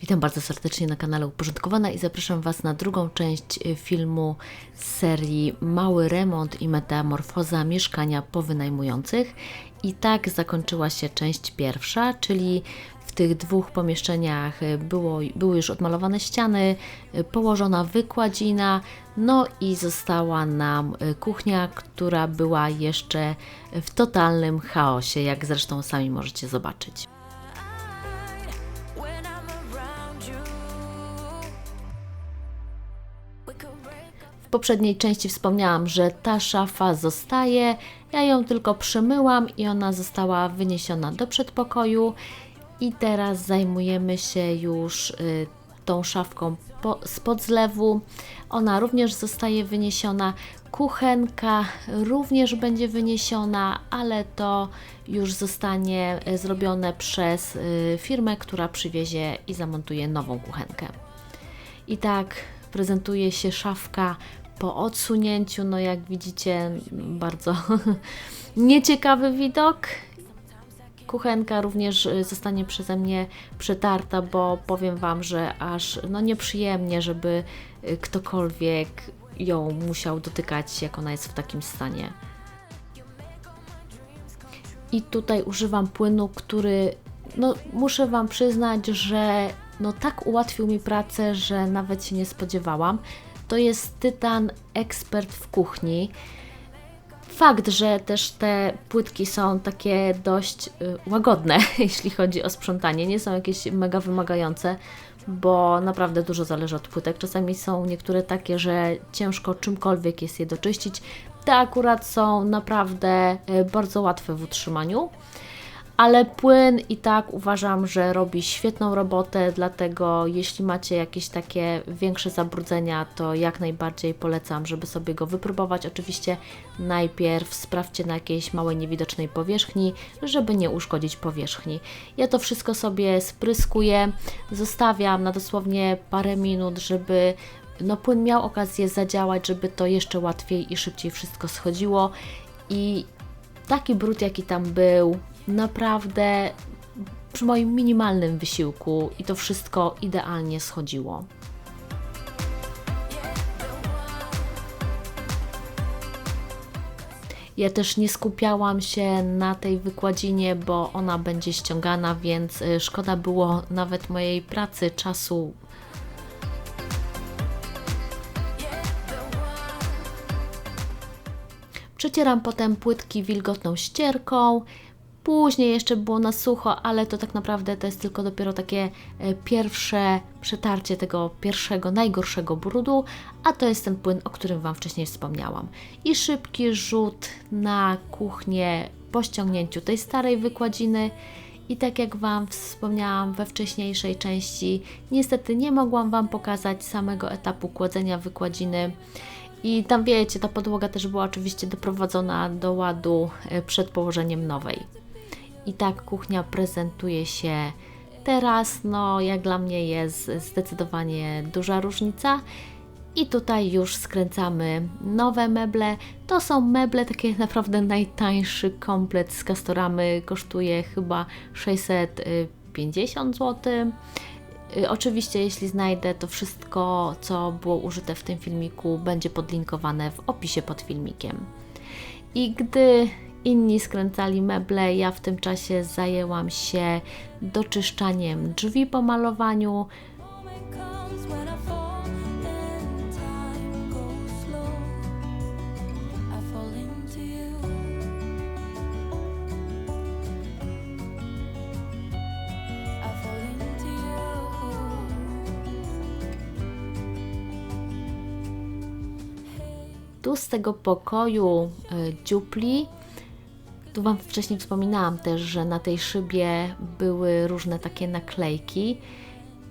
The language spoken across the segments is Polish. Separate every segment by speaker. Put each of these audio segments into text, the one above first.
Speaker 1: Witam bardzo serdecznie na kanale Uporządkowana i zapraszam Was na drugą część y, filmu z serii Mały remont i metamorfoza mieszkania powynajmujących. I tak zakończyła się część pierwsza, czyli w tych dwóch pomieszczeniach y, było, były już odmalowane ściany, y, położona wykładzina, no i została nam kuchnia, która była jeszcze w totalnym chaosie, jak zresztą sami możecie zobaczyć. W poprzedniej części wspomniałam, że ta szafa zostaje. Ja ją tylko przemyłam i ona została wyniesiona do przedpokoju. I teraz zajmujemy się już y, tą szafką po, spod zlewu. Ona również zostaje wyniesiona. Kuchenka również będzie wyniesiona, ale to już zostanie y, zrobione przez y, firmę, która przywiezie i zamontuje nową kuchenkę. I tak prezentuje się szafka po odsunięciu. No, jak widzicie, bardzo nieciekawy widok. Kuchenka również y, zostanie przeze mnie przetarta, bo powiem Wam, że aż no nieprzyjemnie, żeby y, ktokolwiek ją musiał dotykać, jak ona jest w takim stanie. I tutaj używam płynu, który, no muszę Wam przyznać, że no tak ułatwił mi pracę, że nawet się nie spodziewałam. To jest Tytan Ekspert w kuchni. Fakt, że też te płytki są takie dość y, łagodne, jeśli chodzi o sprzątanie, nie są jakieś mega wymagające, bo naprawdę dużo zależy od płytek. Czasami są niektóre takie, że ciężko czymkolwiek jest je doczyścić. Te akurat są naprawdę y, bardzo łatwe w utrzymaniu. Ale płyn i tak uważam, że robi świetną robotę, dlatego jeśli macie jakieś takie większe zabrudzenia, to jak najbardziej polecam, żeby sobie go wypróbować. Oczywiście najpierw sprawdźcie na jakiejś małej niewidocznej powierzchni, żeby nie uszkodzić powierzchni. Ja to wszystko sobie spryskuję, zostawiam na dosłownie parę minut, żeby no, płyn miał okazję zadziałać, żeby to jeszcze łatwiej i szybciej wszystko schodziło i taki brud, jaki tam był, naprawdę przy moim minimalnym wysiłku i to wszystko idealnie schodziło. Ja też nie skupiałam się na tej wykładzinie, bo ona będzie ściągana, więc y, szkoda było nawet mojej pracy, czasu. Przecieram potem płytki wilgotną ścierką. Później jeszcze było na sucho, ale to tak naprawdę to jest tylko dopiero takie e, pierwsze przetarcie tego pierwszego, najgorszego brudu, a to jest ten płyn, o którym Wam wcześniej wspomniałam. I szybki rzut na kuchnię po ściągnięciu tej starej wykładziny. I tak jak Wam wspomniałam we wcześniejszej części, niestety nie mogłam Wam pokazać samego etapu kładzenia wykładziny. I tam wiecie, ta podłoga też była oczywiście doprowadzona do ładu e, przed położeniem nowej. I tak kuchnia prezentuje się teraz. No, jak dla mnie jest zdecydowanie duża różnica. I tutaj już skręcamy nowe meble. To są meble, takie naprawdę najtańszy komplet z Castoramy. Kosztuje chyba 650 zł. Y, Oczywiście, jeśli znajdę, to wszystko, co było użyte w tym filmiku, będzie podlinkowane w opisie pod filmikiem. I gdy inni skręcali meble, ja w tym czasie zajęłam się doczyszczaniem drzwi po malowaniu. Tu z tego pokoju y, dziupli, tu Wam wcześniej wspominałam też, że na tej szybie były różne takie naklejki.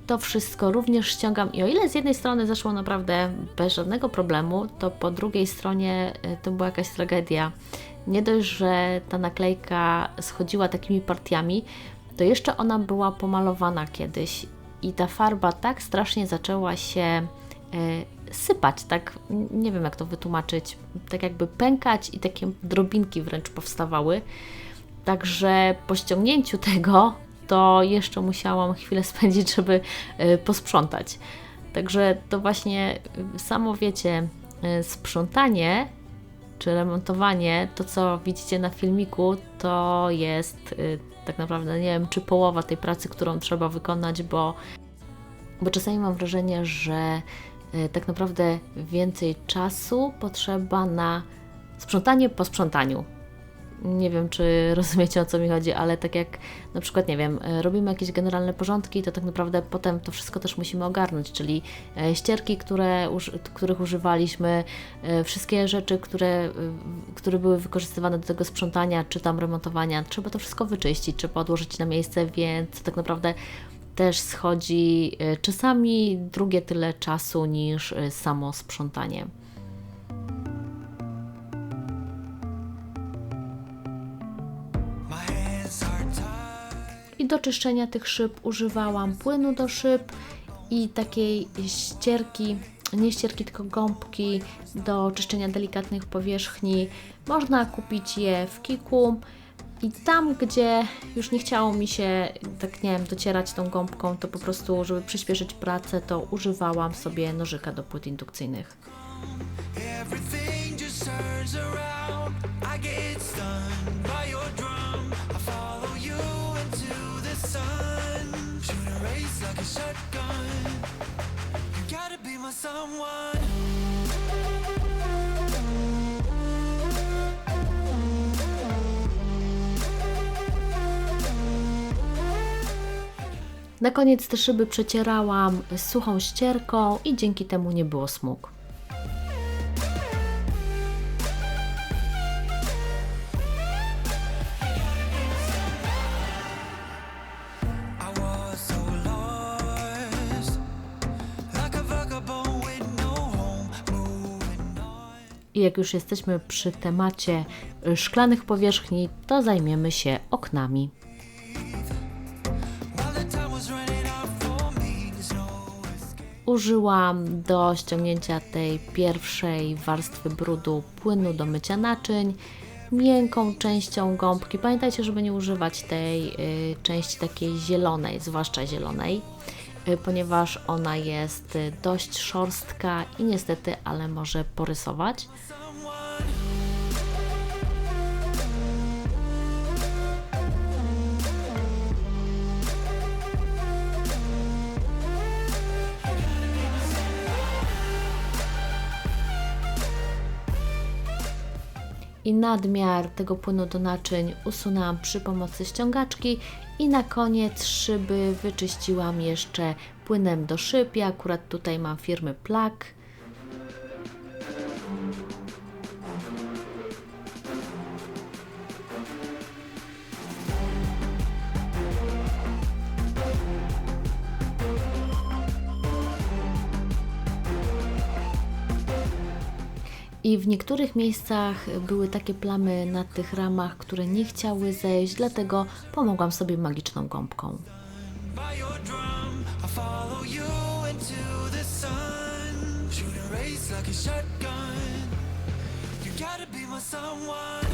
Speaker 1: To wszystko również ściągam i o ile z jednej strony zeszło naprawdę bez żadnego problemu, to po drugiej stronie y, to była jakaś tragedia. Nie dość, że ta naklejka schodziła takimi partiami, to jeszcze ona była pomalowana kiedyś i ta farba tak strasznie zaczęła się e, sypać, tak nie wiem jak to wytłumaczyć, tak jakby pękać i takie drobinki wręcz powstawały. Także po ściągnięciu tego to jeszcze musiałam chwilę spędzić, żeby y, posprzątać. Także to właśnie y, samo wiecie, y, sprzątanie czy remontowanie, to co widzicie na filmiku, to jest tak naprawdę nie wiem, czy połowa tej pracy, którą trzeba wykonać, bo, bo czasami mam wrażenie, że tak naprawdę więcej czasu potrzeba na sprzątanie po sprzątaniu. Nie wiem, czy rozumiecie o co mi chodzi, ale tak jak na przykład, nie wiem, e, robimy jakieś generalne porządki, to tak naprawdę potem to wszystko też musimy ogarnąć, czyli e, ścierki, które, których używaliśmy, e, wszystkie rzeczy, które, e, które były wykorzystywane do tego sprzątania czy tam remontowania, trzeba to wszystko wyczyścić, trzeba odłożyć na miejsce, więc tak naprawdę też schodzi e, czasami drugie tyle czasu niż e, samo sprzątanie. I do czyszczenia tych szyb używałam płynu do szyb i takiej ścierki, nie ścierki, tylko gąbki do czyszczenia delikatnych powierzchni. Można kupić je w Kiku. I tam, gdzie już nie chciało mi się, tak nie wiem, docierać tą gąbką, to po prostu, żeby przyspieszyć pracę, to używałam sobie nożyka do płyt indukcyjnych.
Speaker 2: Everything
Speaker 1: Na koniec te szyby przecierałam suchą ścierką i dzięki temu nie było smug.
Speaker 2: I no.
Speaker 1: I jak już jesteśmy przy temacie szklanych powierzchni, to zajmiemy się oknami. Użyłam do ściągnięcia tej pierwszej warstwy brudu płynu do mycia naczyń, miękką częścią gąbki. Pamiętajcie, żeby nie używać tej y, części takiej zielonej, zwłaszcza zielonej, y, ponieważ ona jest dość szorstka i niestety, ale może porysować. I nadmiar tego płynu do naczyń usunęłam przy pomocy ściągaczki i na koniec szyby wyczyściłam jeszcze płynem do szyb. Ja akurat tutaj mam firmy Plak. I w niektórych miejscach były takie plamy na tych ramach, które nie chciały zejść, dlatego pomogłam sobie magiczną gąbką.
Speaker 2: like a shotgun. You gotta be my someone.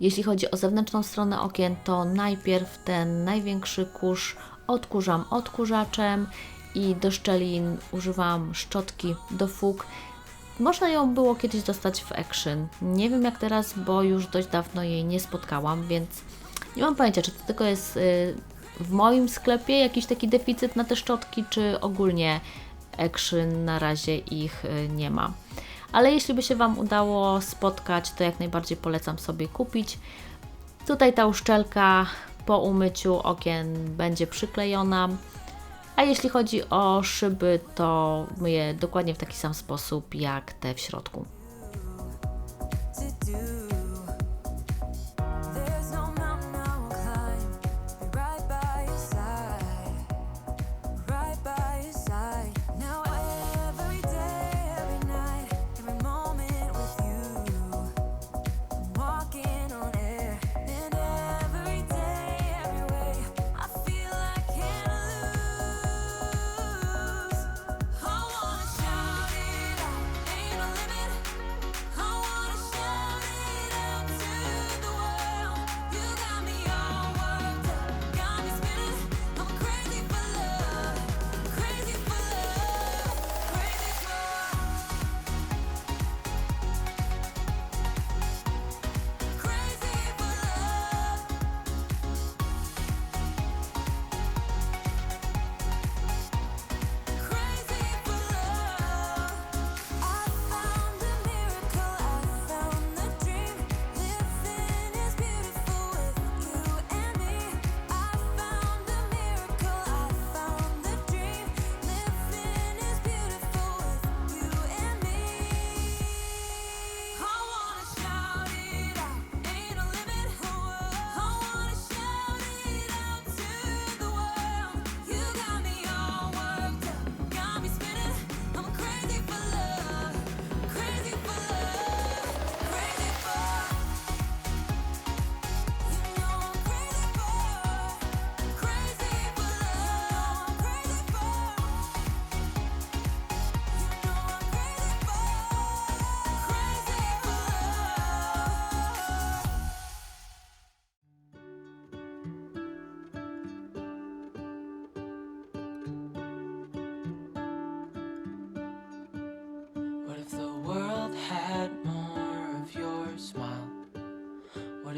Speaker 1: Jeśli chodzi o zewnętrzną stronę okien, to najpierw ten największy kurz odkurzam odkurzaczem i do szczelin używam szczotki do fug. Można ją było kiedyś dostać w Action. Nie wiem jak teraz, bo już dość dawno jej nie spotkałam, więc nie mam pojęcia, czy to tylko jest y, w moim sklepie jakiś taki deficyt na te szczotki, czy ogólnie Action na razie ich y, nie ma. Ale jeśli by się Wam udało spotkać, to jak najbardziej polecam sobie kupić. Tutaj ta uszczelka po umyciu okien będzie przyklejona. A jeśli chodzi o szyby, to myję dokładnie w taki sam sposób jak te w środku.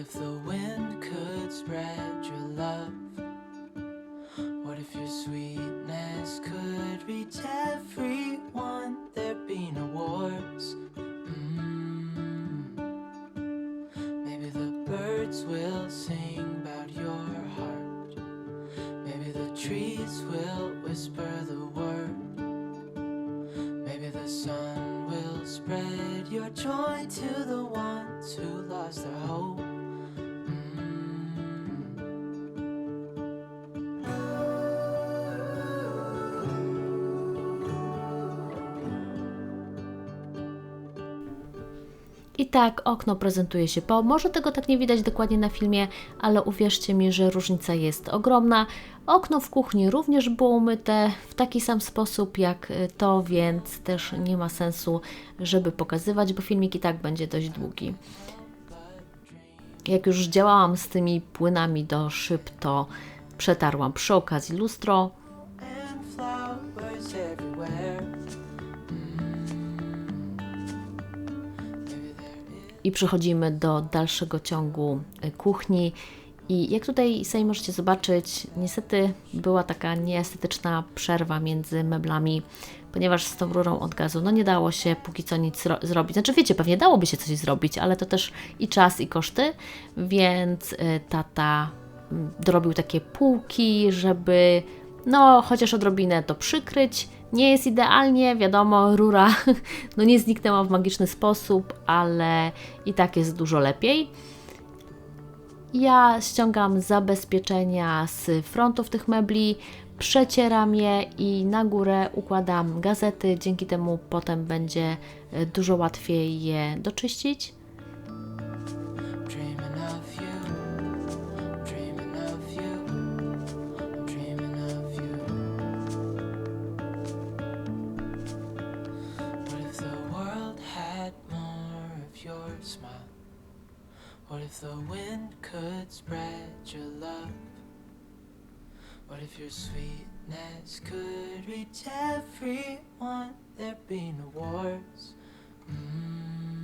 Speaker 3: with the
Speaker 1: I tak okno prezentuje się po. Może tego tak nie widać dokładnie na filmie, ale uwierzcie mi, że różnica jest ogromna. Okno w kuchni również było umyte w taki sam sposób jak y, to, więc też nie ma sensu, żeby pokazywać, bo filmik i tak będzie dość długi. Jak już działałam z tymi płynami do szyb, to przetarłam przy okazji lustro. I przechodzimy do dalszego ciągu y, kuchni. I jak tutaj sami możecie zobaczyć, niestety była taka nieestetyczna przerwa między meblami, ponieważ z tą rurą od gazu no nie dało się póki co nic zro- zrobić. Znaczy wiecie, pewnie dałoby się coś zrobić, ale to też i czas i koszty, więc y, tata mm, dorobił takie półki, żeby no chociaż odrobinę to przykryć. Nie jest idealnie, wiadomo, rura no nie zniknęła w magiczny sposób, ale i tak jest dużo lepiej. Ja ściągam zabezpieczenia z frontów tych mebli, przecieram je i na górę układam gazety. Dzięki temu potem będzie e, dużo łatwiej je doczyścić.
Speaker 4: Your love? What if your sweetness could reach everyone? There'd be no wars. Mm.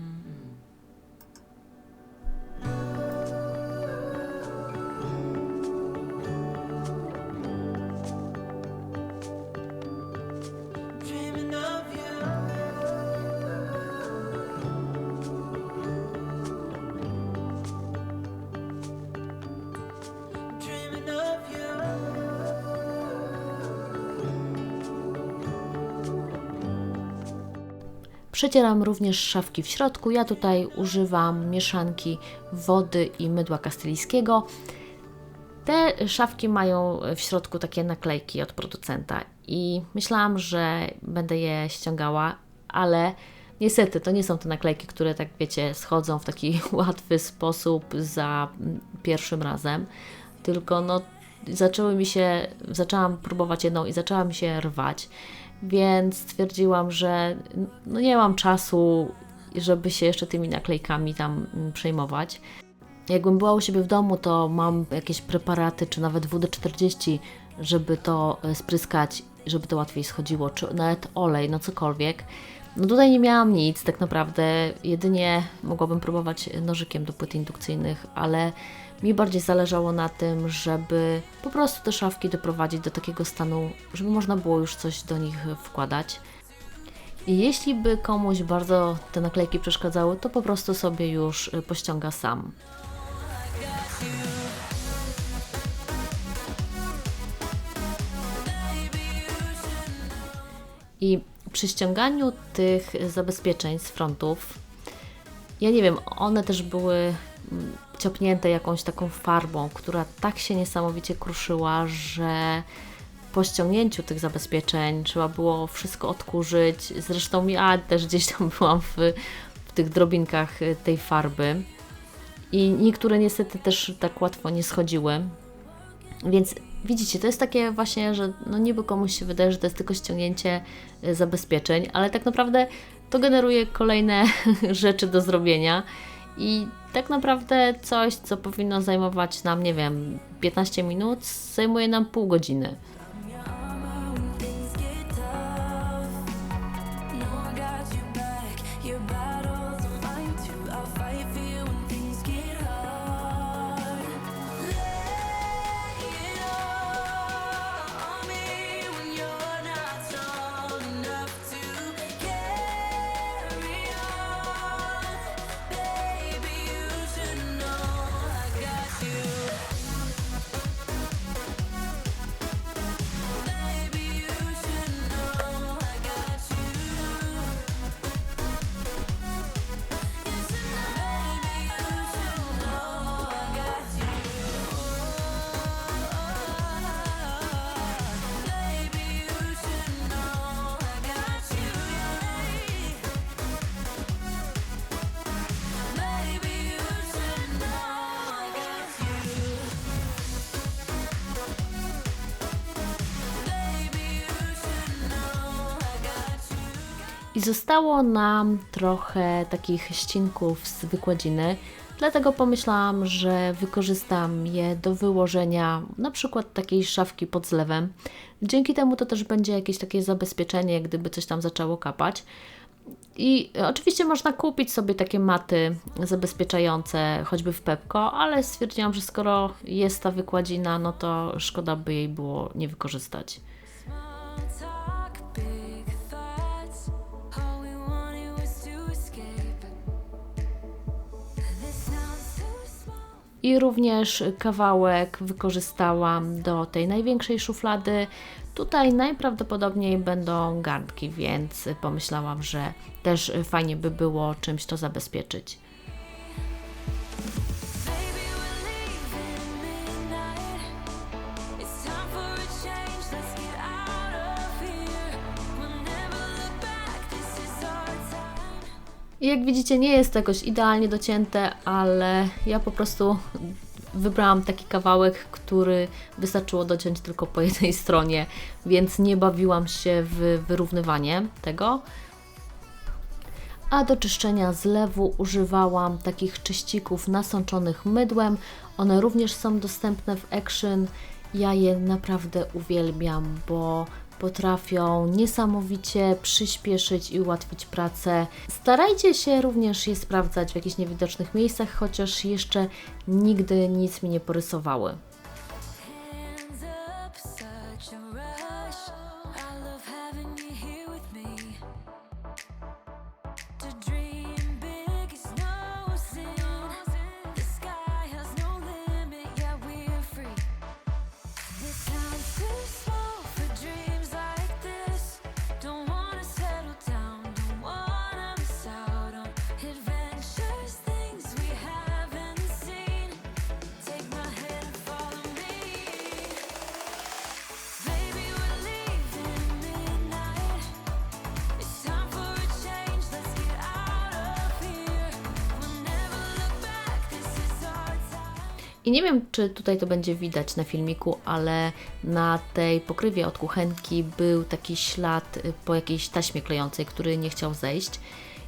Speaker 1: Przecieram również szafki w środku. Ja tutaj używam mieszanki wody i mydła kastylijskiego. Te szafki mają w środku takie naklejki od producenta i myślałam, że będę je ściągała, ale niestety to nie są te naklejki, które tak wiecie, schodzą w taki łatwy sposób za pierwszym razem, tylko no zaczęły mi się, zaczęłam próbować jedną i zaczęła mi się rwać, więc stwierdziłam, że no nie mam czasu, żeby się jeszcze tymi naklejkami tam mm, przejmować. Jakbym była u siebie w domu, to mam jakieś preparaty, czy nawet WD-40, żeby to e, spryskać, żeby to łatwiej schodziło, czy nawet olej, no cokolwiek. No tutaj nie miałam nic, tak naprawdę. Jedynie mogłabym próbować nożykiem do płyt indukcyjnych, ale mi bardziej zależało na tym, żeby po prostu te szafki doprowadzić do takiego stanu, żeby można było już coś do nich wkładać. I jeśli by komuś bardzo te naklejki przeszkadzały, to po prostu sobie już y, pościąga sam. I przy ściąganiu tych zabezpieczeń z frontów, ja nie wiem, one też były ciopnięte jakąś taką farbą, która tak się niesamowicie kruszyła, że po ściągnięciu tych zabezpieczeń trzeba było wszystko odkurzyć. Zresztą ja też gdzieś tam byłam w, w tych drobinkach y, tej farby. I niektóre niestety też tak łatwo nie schodziły. Więc widzicie, to jest takie właśnie, że no niby komuś się wydaje, że to jest tylko ściągnięcie y, zabezpieczeń, ale tak naprawdę to generuje kolejne rzeczy do zrobienia. I tak naprawdę coś, co powinno zajmować nam, nie wiem, 15 minut, zajmuje nam pół godziny.
Speaker 3: I
Speaker 1: zostało nam trochę takich ścinków z wykładziny, dlatego pomyślałam, że wykorzystam je do wyłożenia na przykład takiej szafki pod zlewem. Dzięki temu to też będzie jakieś takie zabezpieczenie, gdyby coś tam zaczęło kapać. I oczywiście można kupić sobie takie maty zabezpieczające, choćby w Pepko, ale stwierdziłam, że skoro jest ta wykładzina, no to szkoda by jej było nie wykorzystać. I również kawałek wykorzystałam do tej największej szuflady. Tutaj najprawdopodobniej będą garnki, więc pomyślałam, że też fajnie by było czymś to zabezpieczyć. I jak widzicie, nie jest to jakoś idealnie docięte, ale ja po prostu wybrałam taki kawałek, który wystarczyło dociąć tylko po jednej stronie, więc nie bawiłam się w wyrównywanie tego. A do czyszczenia zlewu używałam takich czyścików nasączonych mydłem. One również są dostępne w Action. Ja je naprawdę uwielbiam, bo potrafią niesamowicie przyspieszyć i ułatwić pracę. Starajcie się również je sprawdzać w jakichś niewidocznych miejscach, chociaż jeszcze nigdy nic mi nie porysowały. Wiem, czy tutaj to będzie widać na filmiku, ale na tej pokrywie od kuchenki był taki ślad y, po jakiejś taśmie klejącej, który nie chciał zejść.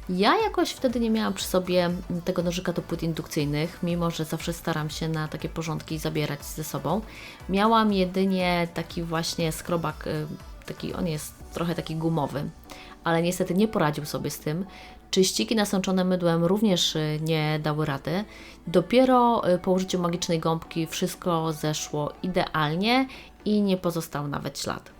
Speaker 1: Ja jakoś wtedy nie miałam przy sobie tego nożyka do płyt indukcyjnych, mimo że zawsze staram się na takie porządki zabierać ze sobą. Miałam jedynie taki właśnie skrobak, y, taki on jest trochę taki gumowy, ale niestety nie poradził sobie z tym. Czyściki nasączone mydłem również y, nie dały rady. Dopiero y, po użyciu magicznej gąbki wszystko zeszło idealnie i nie pozostał nawet ślad.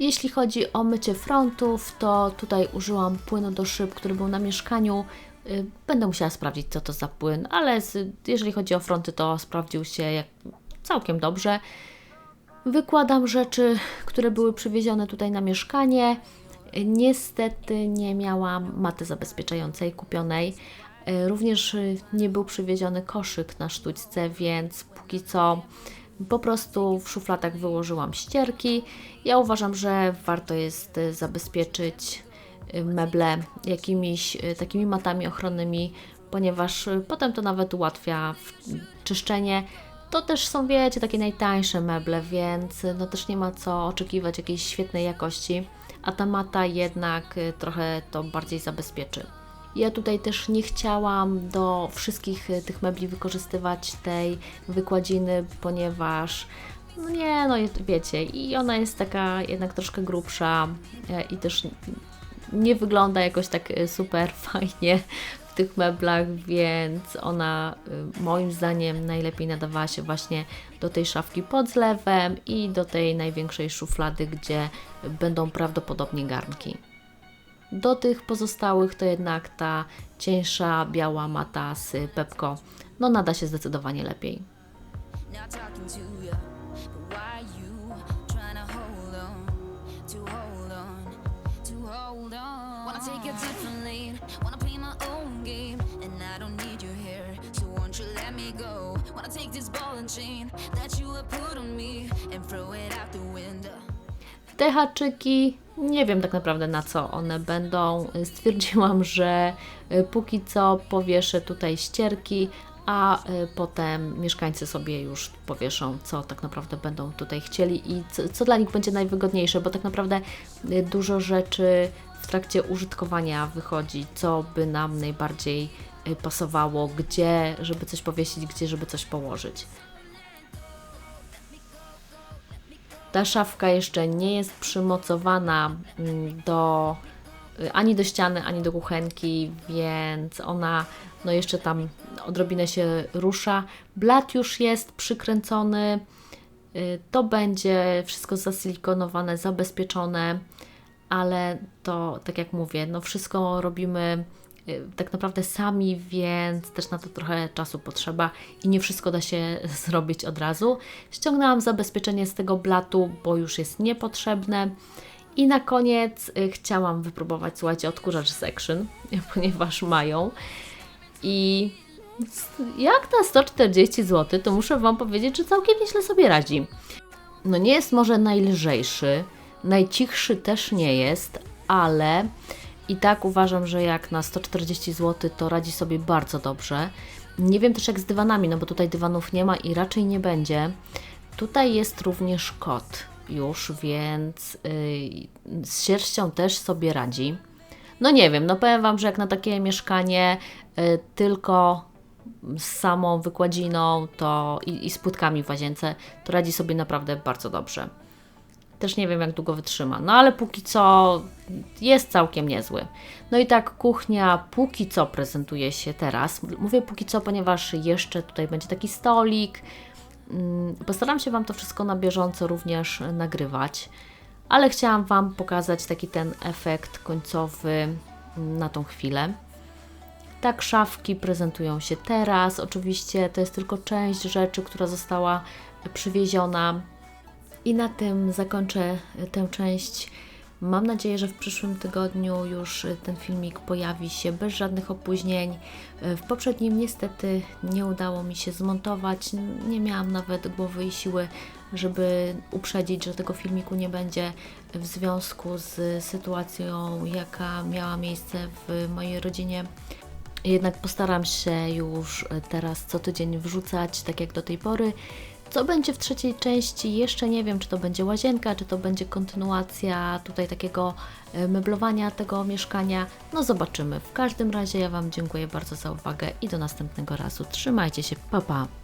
Speaker 1: Jeśli chodzi o mycie frontów, to tutaj użyłam płynu do szyb, który był na mieszkaniu. Y, Będę musiała sprawdzić, co to za płyn, ale jeżeli chodzi o fronty, to sprawdził się jak całkiem dobrze. Wykładam rzeczy, które były przywiezione tutaj na mieszkanie. Niestety nie miałam maty zabezpieczającej kupionej. Y, Również nie był przywieziony koszyk na sztućce, więc póki co po prostu w szufladach wyłożyłam ścierki. Ja uważam, że warto jest y, zabezpieczyć y, meble jakimiś y, takimi matami ochronnymi, ponieważ potem to nawet ułatwia czyszczenie. To też są, wiecie, takie najtańsze meble, więc no też nie ma co oczekiwać jakiejś świetnej jakości, a ta mata jednak trochę to bardziej zabezpieczy. Ja tutaj też nie chciałam do wszystkich y, tych mebli wykorzystywać tej wykładziny, ponieważ no nie, no wiecie, i ona jest taka jednak troszkę grubsza e, i też nie wygląda jakoś tak e, super fajnie w tych meblach, więc ona y, moim zdaniem najlepiej nadawała się właśnie do tej szafki pod zlewem i do tej największej szuflady, gdzie będą prawdopodobnie garnki. Do tych pozostałych to jednak ta cieńsza biała mata z Pepko no nada się zdecydowanie lepiej.
Speaker 3: Take this ball and chain that you have put on me and throw it out the window.
Speaker 1: Te haczyki, nie wiem tak naprawdę na co one będą. Stwierdziłam, że y, póki co powieszę tutaj ścierki, a y, potem mieszkańcy sobie już powieszą, co tak naprawdę będą tutaj chcieli i co, co dla nich będzie najwygodniejsze, bo tak naprawdę y, dużo rzeczy w trakcie użytkowania wychodzi, co by nam najbardziej pasowało, gdzie, żeby coś powiesić, gdzie, żeby coś położyć. Ta szafka jeszcze nie jest przymocowana mm, do y, ani do ściany, ani do kuchenki, więc ona no jeszcze tam odrobinę się rusza. Blat już jest przykręcony. Y, To będzie wszystko zasilikonowane, zabezpieczone, ale to tak jak mówię, no wszystko robimy tak naprawdę sami, więc też na to trochę czasu potrzeba i nie wszystko da się zrobić od razu. Ściągnęłam zabezpieczenie z tego blatu, bo już jest niepotrzebne. I na koniec y, chciałam wypróbować, słuchajcie, odkurzacz z Action, ponieważ mają. I jak na 140 zł, to muszę Wam powiedzieć, że całkiem nieźle sobie radzi. No nie jest może najlżejszy, najcichszy też nie jest, ale i tak uważam, że jak na 140 zł to radzi sobie bardzo dobrze. Nie wiem też jak z dywanami, no bo tutaj dywanów nie ma i raczej nie będzie. Tutaj jest również kot już, więc yy, z sierścią też sobie radzi. No nie wiem, no powiem Wam, że jak na takie mieszkanie y, tylko z samą wykładziną to i, i z płytkami w łazience, to radzi sobie naprawdę bardzo dobrze. Też nie wiem, jak długo wytrzyma, no ale póki co jest całkiem niezły. No i tak kuchnia póki co prezentuje się teraz. Mówię póki co, ponieważ jeszcze tutaj będzie taki stolik. Mm, Postaram się Wam to wszystko na bieżąco również nagrywać, ale chciałam Wam pokazać taki ten efekt końcowy mm, na tą chwilę. Tak szafki prezentują się teraz. Oczywiście to jest tylko część rzeczy, która została przywieziona. I na tym zakończę tę część. Mam nadzieję, że w przyszłym tygodniu już ten filmik pojawi się bez żadnych opóźnień. W poprzednim niestety nie udało mi się zmontować. Nie miałam nawet głowy i siły, żeby uprzedzić, że tego filmiku nie będzie w związku z sytuacją, jaka miała miejsce w mojej rodzinie. Jednak postaram się już teraz co tydzień wrzucać, tak jak do tej pory. Co będzie w trzeciej części? Jeszcze nie wiem, czy to będzie łazienka, czy to będzie kontynuacja tutaj takiego e, meblowania tego mieszkania. No zobaczymy. W każdym razie ja Wam dziękuję bardzo za uwagę i do następnego razu. Trzymajcie się, pa pa!